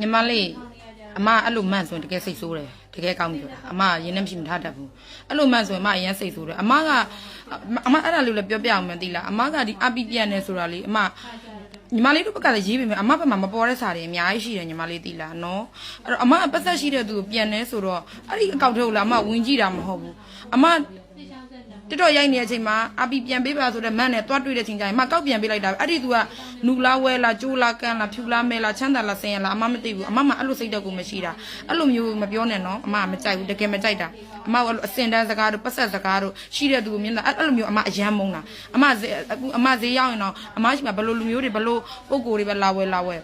ညီမလေးအမအဲ့လိုမှန်ဆိုရင်တကယ်စိတ်ဆိုးတယ်တကယ်ကောင်းပြီဆိုတာအမရင်းနှမရှိမထားတတ်ဘူးအဲ့လိုမှန်ဆိုရင်အမအရင်စိတ်ဆိုးတယ်အမကအမအဲ့ဒါလေးလည်းပြောပြအောင်မသိလားအမကဒီအပီပြန်နေဆိုတာလေအမညီမလေးတို့ဘက်ကလည်းရေးပေမဲ့အမဘက်မှာမပေါ်တဲ့စာတွေအများကြီးရှိတယ်ညီမလေးသိလားနော်အဲ့တော့အမကပတ်သက်ရှိတဲ့သူကိုပြန်နေဆိုတော့အဲ့ဒီအကောင့်ထဲကိုလာအမဝင်ကြည့်တာမဟုတ်ဘူးအမ တက်တော့ရိုက်နေတဲ့အချိန်မှာအပီပြန်ပေးပါဆိုတော့မန်းနဲ့တွားတွေ့တဲ့အချိန်ကျရင်မကောက်ပြန်ပေးလိုက်တာပဲအဲ့ဒီသူကနူလားဝဲလားကျိုးလားကန်းလားဖြူလားမဲလားချမ်းသာလားဆင်းရလားအမမသိဘူးအမမအဲ့လိုစိတ်တက်ကိုမရှိတာအဲ့လိုမျိုးမပြောနဲ့နော်အမမကြိုက်ဘူးတကယ်မကြိုက်တာအမကအဲ့လိုအစင်တန်းစကားတို့ပတ်ဆက်စကားတို့ရှိတဲ့သူကိုမြင်တာအဲ့လိုမျိုးအမအယမ်းမုန်းတာအမဈေးအခုအမဈေးရောက်ရင်တော့အမရှိမှာဘယ်လိုလူမျိုးတွေဘယ်လိုပုံကိုယ်တွေပဲလာဝဲလာဝဲ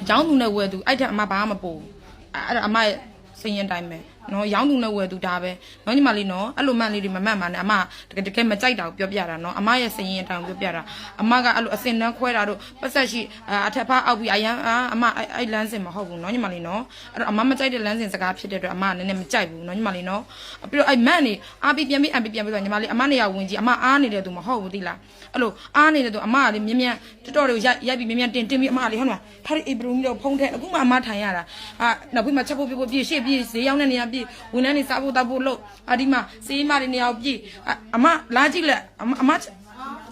အကြောင်းသူနဲ့ဝဲသူအဲ့ထက်အမဘာမှမပို့ဘူးအဲ့ဒါအမရဲ့စင်ရင်တိုင်းပဲ နော်ရောင်းသူနဲ့ဝယ်သူဒါပဲနော်ညီမလေးနော်အဲ့လိုမှန်လေးတွေမမှတ်ပါနဲ့အမတကယ်တကယ်မကြိုက်တာကိုပြောပြတာနော်အမရဲ့စင်ရင်တောင်ပြောပြတာအမကအဲ့လိုအစင်တန်းခွဲတာတို့ပတ်သက်ရှိအထက်ဖားအောက်ပြီးအရန်အမအဲ့အဲ့လမ်းစင်မဟုတ်ဘူးနော်ညီမလေးနော်အဲ့တော့အမမကြိုက်တဲ့လမ်းစင်စကားဖြစ်တဲ့အတွက်အမကလည်းနည်းနည်းမကြိုက်ဘူးနော်ညီမလေးနော်ပြီးတော့အဲ့မန့်နေအားပြီးပြန်ပြီးအန်ပြီးပြန်ပြီးဆိုညီမလေးအမနေရဝင်ကြီးအမအားနေတဲ့သူမဟုတ်ဘူးတိလားအဲ့လိုအားနေတဲ့သူအမကလေမြင်မြန်တော်တော်တွေကိုရိုက်ရိုက်ပြီးမြင်မြန်တင်တင်ပြီးအမကလေဟဲ့နော်ထားအေဘရူမီတော့ဖုံးထဲအခုမှအမထိုင်ရတာအာနောက်ပြီးမှချက်ဖို့ပြဖို့ပြရှေ့ပြဈေးရောက်တဲ့နေရာပြဝန်ထမ်းတွေစားဖို့တောက်ဖို့လို့အဒီမှာစေးမတွေနေရာကိုပြအမလာကြည့်လက်အမအမခြေ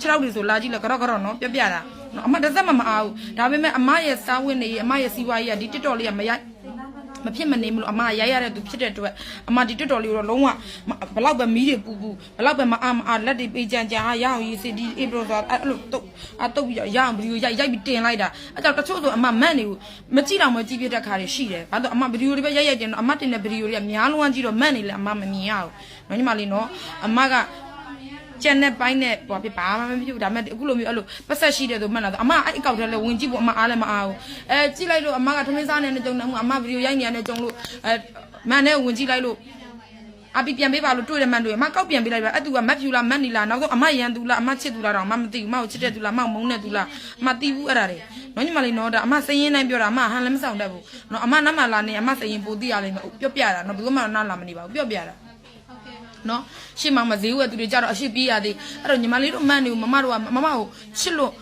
ထောက်တွေဆိုလာကြည့်လက်ကတော့ကတော့နော်ပြပြတာနော်အမတစ်သက်မှမအားဘူးဒါပေမဲ့အမရဲ့စားဝတ်နေရေးအမရဲ့စီးပွားရေးကဒီတစ်တော်လေးကမရိုက် မဖြစ်မနေမလို့အမရိုက်ရတဲ့သူဖြစ်တဲ့အတွက်အမဒီတွတ်တော်လေးကိုတော့လုံးဝဘလောက်ပဲမီးတွေပူပူဘလောက်ပဲမအားမအားလက်တွေပေးကြံကြဟာရအောင်ရေးစီဒီအေဘရိုဆိုအဲ့လိုတုတ်အတုတ်ပြီးရအောင်ဗီဒီယိုရိုက်ရိုက်ပြီးတင်လိုက်တာအဲ့တော့တချို့ဆိုအမမန့်နေကိုမကြည့်တော့မကြည့်ပြတဲ့ခါတွေရှိတယ်ဘာလို့အမဗီဒီယိုတွေပဲရိုက်ရိုက်တင်တော့အမတင်တဲ့ဗီဒီယိုတွေကများလုံးဝကြည့်တော့မန့်နေလဲအမမမြင်ရဘူးနော်ညီမလေးနော်အမက ကျန်တဲ့ပိုင်းနဲ့ဟိုဖြစ်ဘာမှမဖြစ်ဘူးဒါပေမဲ့အခုလိုမျိုးအဲ့လိုပတ်ဆက်ရှိတဲ့သူမှတ်လာတော့အမအဲ့အကောက်ထဲလဲဝင်ကြည့်ဖို့အမအားလည်းမအားဘူးအဲကြည့်လိုက်လို့အမကထမင်းစားနေတဲ့ကြုံနေမှုအမဗီဒီယိုရိုက်နေတဲ့ကြုံလို့အဲမန်နဲ့ဝင်ကြည့်လိုက်လို့အပီပြန်ပေးပါလို့တွေ့တယ်မှန်တွေ့အမကောက်ပြန်ပေးလိုက်ပါအဲ့သူကမက်ဖြူလားမက်နီလားနောက်ဆုံးအမရန်သူလားအမချစ်သူလားတော့အမမသိဘူးအမကိုချစ်တဲ့သူလားအမမုန်းတဲ့သူလားအမတီးဘူးအဲ့ဒါတွေနော်ညီမလေးနော်ဒါအမစရင်တိုင်းပြောတာအမဟန်လည်းမဆောင်တတ်ဘူးနော်အမနတ်မလာနေအမစရင်ပိုသိရလိမ့်မယ်ပြောပြတာနော်ဘယ်သူမှနားလာမနေပါဘူးပြောပြတာ နော်ရှေ့မှာမဈေးဝယ်သူတွေကြတော့အရှိပြေးရသေးအဲ့တော့ညီမလေးတို့မန့်နေကိုမမတို့ကမမကိုချစ်လို့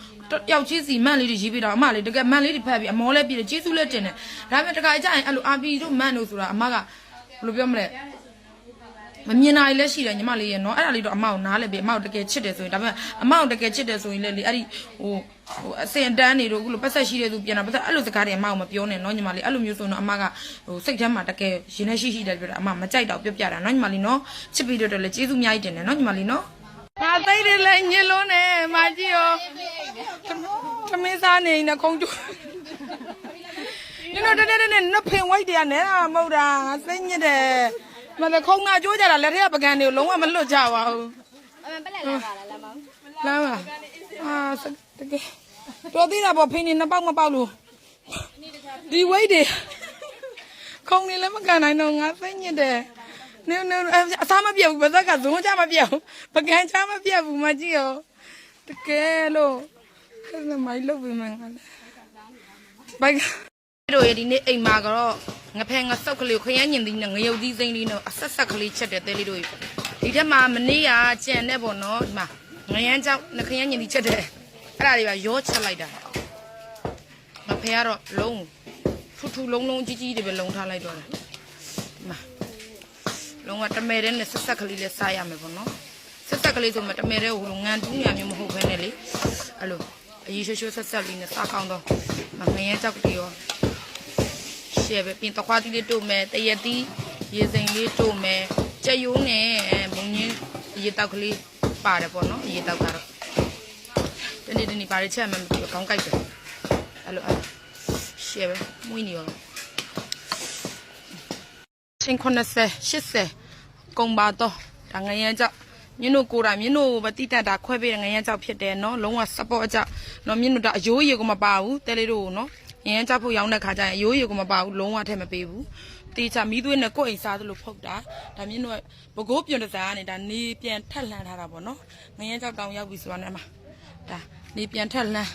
ယောက်ချင်းစီမန့်လေးတွေရေးပေးတာအမလေးတကယ်မန့်လေးတွေဖတ်ပြီးအမောလဲပြီးတယ်ကျေးဇူးလက်တင်တယ်ဒါပေမဲ့တခါကြရင်အဲ့လိုအာပီတို့မန့်တို့ဆိုတာအမကဘယ်လိုပြောမလဲ မမြင်နိုင်လည်းရှိတယ်ညီမလေးရဲ့နော်အဲ့ဒါလေးတော့အမကိုနားလဲပြီးအမကိုတကယ်ချစ်တယ်ဆိုရင်ဒါပေမဲ့အမကိုတကယ်ချစ်တယ်ဆိုရင်လည်းလေအဲ့ဒီဟိုဟိုအစင်တန်းနေတို့အခုလိုပတ်သက်ရှိတဲ့သူပြန်တာပတ်သက်အဲ့လိုစကားတွေအမကိုမပြောနဲ့နော်ညီမလေးအဲ့လိုမျိုးဆိုတော့အမကဟိုစိတ်ထဲမှာတကယ်ရင်ထဲရှိရှိတယ်ပြောတာအမမကြိုက်တော့ပြောပြတာနော်ညီမလေးနော်ချစ်ပြီးတော့လည်းကျေးဇူးအများကြီးတင်တယ်နော်ညီမလေးနော်ငါသိတယ်လေညစ်လုံးနဲ့မကြီးရောသမင်းစားနေနေခုံးကျနင်တို့တဲ့တဲ့နဲ့နဖင်ဝိုက်တယ်နဲတာမဟုတ်တာငါစိတ်ညစ်တယ် မလည်းခုံးကကြိုးကြတာလက်ထက်ကပကံတွေကိုလုံးဝမလွတ်ကြပါဘူးအမပလက်လာပါလားလမ်းမောင်းလမ်းပါအာစတကယ်တော်သေးတာပေါ့ဖိနေနှစ်ပေါက်မပေါက်လို့ဒီဝိတ်တွေခုံနေလည်းမကန်နိုင်တော့ငါစိတ်ညစ်တယ်နင်းနင်းအစားမပြတ်ဘူးဘာသာကဇုံးချမပြတ်ဘူးပကံချမပြတ်ဘူးမကြည့်ရောတကယ်လို့ခဏမိုင်းလုပ်ပြီးမှငါလည်းဘိုက်တို့ရဒီနေ့အိမ်မှာကတော့ ငဖဲငဆုပ်ကလေးခရမ်းညင်သီးနဲ့ငရုတ်သီးစိမ့်လေးနဲ့အဆက်ဆက်ကလေးချက်တဲ့တဲလေးတို့ဒီထက်မှာမနေ့ကကြံတဲ့ပေါ့နော်ဒီမှာငရမ်းကြောက်နှခရမ်းညင်သီးချက်တဲ့အဲ့ဒါတွေကရောချက်လိုက်တာငဖဲကတော့လုံးထူထူလုံးလုံးကြီးကြီးတွေပဲလုံထားလိုက်တော့တယ်ဒီမှာလုံးဝတမဲတဲ့နဲ့ဆက်ဆက်ကလေးလည်းစားရမယ်ပေါ့နော်ဆက်ဆက်ကလေးဆိုမှတမဲတဲ့ဟိုငံတူးညာမျိုးမဟုတ်ဘဲနဲ့လေအဲ့လိုအရေးရှိုးရှိုးဆက်ဆက်လေးနဲ့စားကောင်းတော့ငရမ်းကြောက်တွေရော ရှယ်ပဲပြင်တခွားသီးလေးတို့မယ်တရက်သီးရေစိမ်လေးတို့မယ်ကြက်ရိုးနဲ့မုံညင်းရေတောက်ကလေးပါတယ်ပေါ့နော်ရေတောက်ကတော့တနေ့တနေ့ပါတယ်ချက်မှမပြီးခေါင်းကိုက်တယ်အဲ့လိုအဲ့ရှယ်ပဲမွေးနေရောချင်း90 80ကုန်ပါတော့ဒါငရမ်းကြောက်မြင်းတို့ကိုယ်တိုင်မြင်းတို့ပဲတိတက်တာခွဲပေးတဲ့ငရမ်းကြောက်ဖြစ်တယ်နော်လုံးဝ support အကြောက်နော်မြင်းတို့ဒါအယိုးရေကိုမပါဘူးတဲလေးတို့ကိုနော် ရင်းကြဖို့ရောင်းတဲ့ခါကျရင်အယိုးရီကိုမပါဘူးလုံးဝထည့်မပေးဘူးတေချာမီးသွေးနဲ့ကိုယ်အိမ်စားသလိုဖုတ်တာဒါမြင့်တို့ဘကိုးပြွန်တစားကနေဒါနေပြန်ထက်လှန်ထားတာပေါ့နော်ငရမ်းကြောက်တောင်ရောက်ပြီဆိုတာနဲ့မှာဒါနေပြန်ထက်လှန်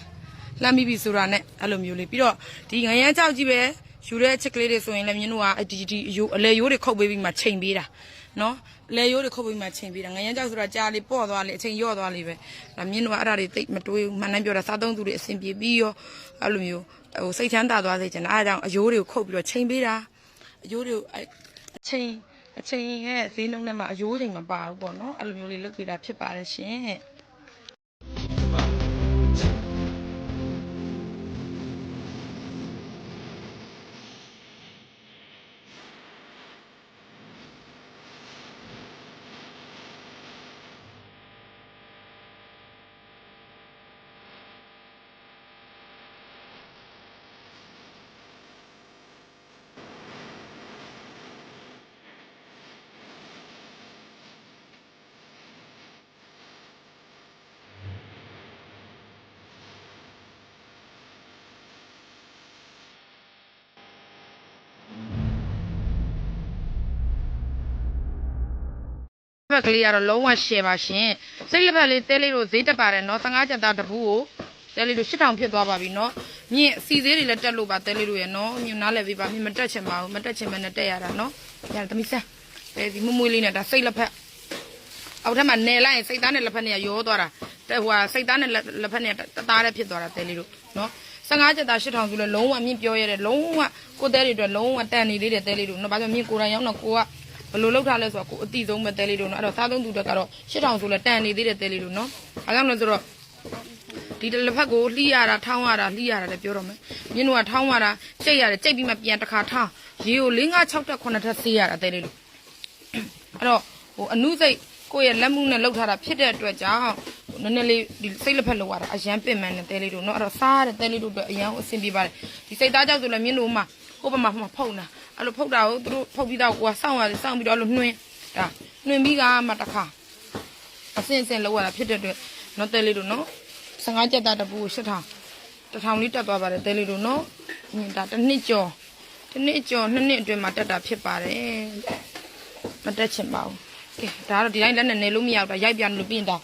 လှမ်းပြီးပြီဆိုတာနဲ့အဲ့လိုမျိုးလေးပြီးတော့ဒီငရမ်းကြောက်ကြီးပဲယူတဲ့အချက်ကလေးတွေဆိုရင်လည်းမြင့်တို့ကဒီဒီအယိုးအလဲယိုးတွေခုတ်ပေးပြီးမှချိန်ပေးတာနော်လဲရိုးတွေခုတ်ပြီးမှချိန်ပေးတာငရမ်းကြောက်ဆိုတာကြားလေးပေါ့သွားလေအချိန်ရော့သွားလေပဲဒါမြင်းတို့ကအဲ့ဒါတွေတိတ်မတွေးမှန်တိုင်းပြောတာစားသုံးသူတွေအဆင်ပြေပြီးရောအဲ့လိုမျိုး ဟိုစိတ်ချမ်းသာသွားစေချင်တာအဲဒါကြောင့်အယိုးတွေကိုခုတ်ပြီးတော့ချိန်ပေးတာအယိုးတွေကိုအဲအချိန်အချိန်ရဲ့ဈေးနှုန်းနဲ့မှအယိုးချိန်မပါဘူးပေါ့နော်အဲ့လိုမျိုးလေးလုပ်ပေးတာဖြစ်ပါတယ်ရှင် က်ကလေးကတော့လုံးဝရှယ်ပါရှင်စိတ်လက်ဖက်လေးတဲလေးတို့ဈေးတက်ပါတယ်နော်15ကျပ်သားတပူကိုတဲလေးတို့8000ဖြစ်သွားပါပြီနော်မြင့်စီသေးတွေလည်းတက်လို့ပါတဲလေးတို့ရဲ့နော်မြင့်နားလည်းပေးပါမြင့်မတက်ချင်ပါဘူးမတက်ချင်မနဲ့တက်ရတာနော်ညာသမီးစမ်းတဲဒီမွမွေးလေးနဲ့ဒါစိတ်လက်ဖက်အောက်ထပ်မှာနယ်လိုက်ရင်စိတ်သားနဲ့လက်ဖက်နဲ့ရောသွားတာတဲဟိုဟာစိတ်သားနဲ့လက်ဖက်နဲ့တသားနဲ့ဖြစ်သွားတာတဲလေးတို့နော်15ကျပ်သား8000ဆိုလဲလုံးဝမြင့်ပြောရတဲ့လုံးဝကိုတဲတွေအတွက်လုံးဝတန်နေသေးတယ်တဲလေးတို့နော်ဘာကြောင့်မြင့်ကိုယ်တိုင်ရောက်တော့ကိုက ဘယ်လိုလောက်ထားလဲဆိုတော့ကိုအတိဆုံးပဲတဲလေးတို့နော်အဲ့တော့စားသုံးသူတက်ကတော့8000ဆိုလဲတန်နေသေးတဲ့တဲလေးတို့နော်ဘာကြောင့်လဲဆိုတော့ဒီတစ်ဖက်ကိုလှီးရတာထောင်းရတာလှီးရတာလည်းပြောတော့မယ်မြင်းတို့ကထောင်းရတာကြိတ်ရတယ်ကြိတ်ပြီးမှပြန်တစ်ခါထောင်းရေကို၄၅6တက်9တက်ဆေးရတာတဲလေးတို့အဲ့တော့ဟိုအနုစိတ်ကိုယ့်ရဲ့လက်မှုနဲ့လှုပ်ထားတာဖြစ်တဲ့အတွက်ကြောင့်နည်းနည်းလေးဒီစိတ်လက်ဖက်လောက်ရတာအရန်ပင်ပန်းတဲ့တဲလေးတို့နော်အဲ့တော့စားရတဲ့တဲလေးတို့အတွက်အရန်ကိုအဆင်ပြေပါတယ်ဒီစိတ်သားကြောက်ဆိုလည်းမြင်းတို့မှဟိုဘက်မှာဟိုမှာဖုတ်တာ အဲ့လိုဖုတ်တာကိုသူတို့ဖုတ်ပြီးတော့ကိုကစောင့်ရတယ်စောင့်ပြီးတော့အဲ့လိုနှွင်းဒါနှွင်းပြီးကမှတစ်ခါအစင်စင်လောက်ရတာဖြစ်တဲ့အတွက်နော်တဲလေးတို့နော်15ကျက်သားတပူ8000တစ်ထောင်လေးတက်သွားပါတယ်တဲလေးတို့နော်ညင်ဒါတစ်နှစ်ကျော်တစ်နှစ်ကျော်နှစ်နှစ်အတွင်းမှာတက်တာဖြစ်ပါတယ်မတက်ချင်ပါဘူးကဲဒါကတော့ဒီတိုင်းလက်နဲ့နေလို့မရဘူးဒါရိုက်ပြန်လို့ပြီးရင်ဒါ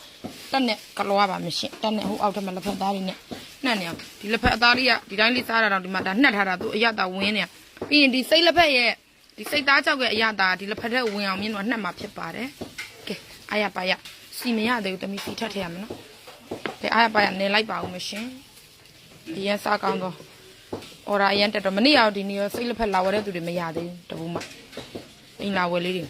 တက်နဲ့ကလောရပါမရှင်တက်နဲ့ဟိုအောက်ထက်မှာလက်ဖက်သားလေးနဲ့နှက်နေအောင်ဒီလက်ဖက်အသားလေးကဒီတိုင်းလေးစားရတာတော့ဒီမှာဒါနှက်ထားတာသူအရတာဝင်းနေ ပြီးရင်ဒီစိတ်လက်ဖက်ရဲ့ဒီစိတ်သားကြောက်ရဲ့အရတာဒီလက်ဖက်ထဲဝင်အောင်မြင်တော့နှက်မှာဖြစ်ပါတယ်ကဲအားရပါရစီမရသေးဘူးတမီစီထပ်ထည့်ရမယ်နော်ကဲအားရပါရနေလိုက်ပါဦးမရှင်ဒီရန်စားကောင်းတော့အော်ရာအရန်တက်တော့မနေ့ရောက်ဒီနေ့ရောစိတ်လက်ဖက်လာဝဲတဲ့သူတွေမရသေးဘူးတပူးမအင်လာဝဲလေးတွေ